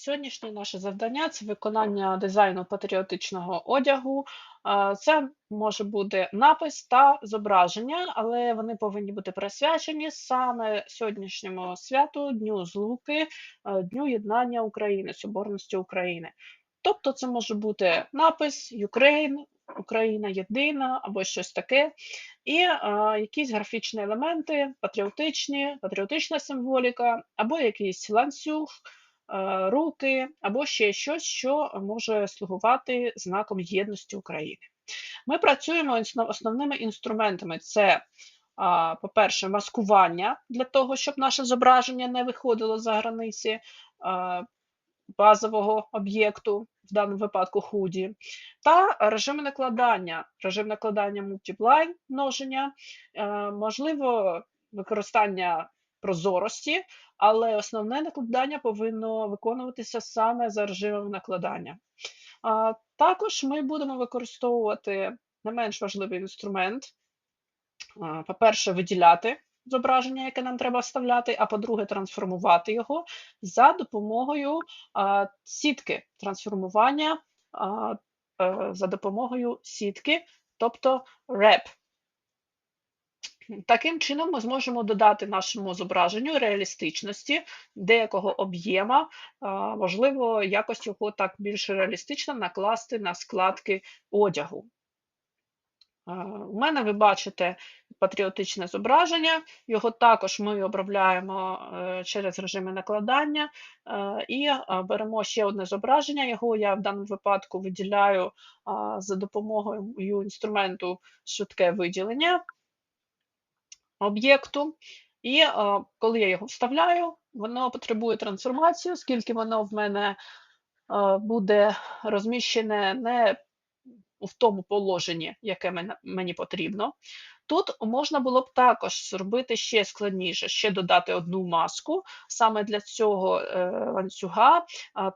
Сьогоднішнє наше завдання це виконання дизайну патріотичного одягу. Це може бути напис та зображення, але вони повинні бути присвячені саме сьогоднішньому святу, Дню Злуки, е, Дню Єднання України, Соборності України. Тобто це може бути напис Ukraine, Україна єдина або щось таке, і а, якісь графічні елементи, патріотичні, патріотична символіка, або якийсь ланцюг, е, руки, або ще щось, що може слугувати знаком єдності України. Ми працюємо основними інструментами: це, по-перше, маскування для того, щоб наше зображення не виходило за границі базового об'єкту, в даному випадку худі, та режими накладання, режим накладання Multiply множення, е, можливо, використання прозорості, але основне накладання повинно виконуватися саме за режимом накладання. А, Також ми будемо використовувати не менш важливий інструмент. По-перше, виділяти зображення, яке нам треба вставляти, а по-друге, трансформувати його за допомогою а, сітки трансформування а, е, за допомогою сітки, тобто реп. Таким чином, ми зможемо додати нашому зображенню реалістичності, деякого об'єма, можливо, якось його так більш реалістично накласти на складки одягу. У мене ви бачите патріотичне зображення, його також ми обробляємо е, через режими накладання е, і е, беремо ще одне зображення, його я в даному випадку виділяю за допомогою інструменту швидке виділення об'єкту. І е, коли я його вставляю, воно потребує трансформації, оскільки воно в мене е, буде розміщене не в тому положенні, яке мені потрібно. Тут можна було б також зробити ще складніше, ще додати одну маску саме для цього е, ланцюга,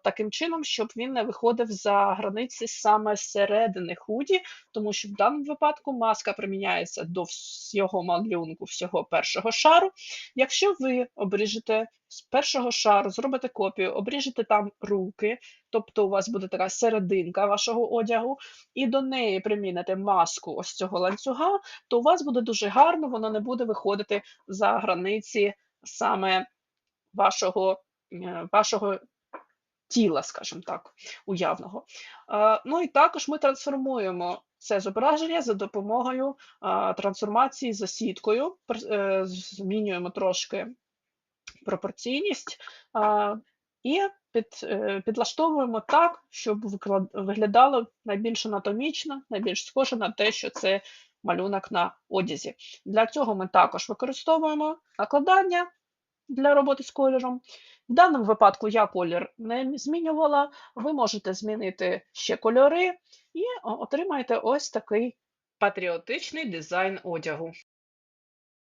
таким чином, щоб він не виходив за границі саме середини худі, тому що в даному випадку маска приміняється до всього малюнку, всього першого шару. Якщо ви обріжете з першого шару, зробите копію, обріжете там руки, тобто у вас буде така серединка вашого одягу, і до неї приміните маску ось цього ланцюга, то у вас буде дуже гарно, воно не буде виходити за границі саме вашого, е, вашого тіла, скажімо так, уявного. Е, Ну і також ми трансформуємо це зображення за допомогою е, трансформації за сіткою, змінюємо трошки пропорційність і під, підлаштовуємо так, щоб виглядало найбільш анатомічно, найбільш схоже на те, що це малюнок на одязі. Для цього ми також використовуємо накладання для роботи з кольором. В даному випадку я колір не змінювала, ви можете змінити ще кольори і отримаєте ось такий патріотичний дизайн одягу.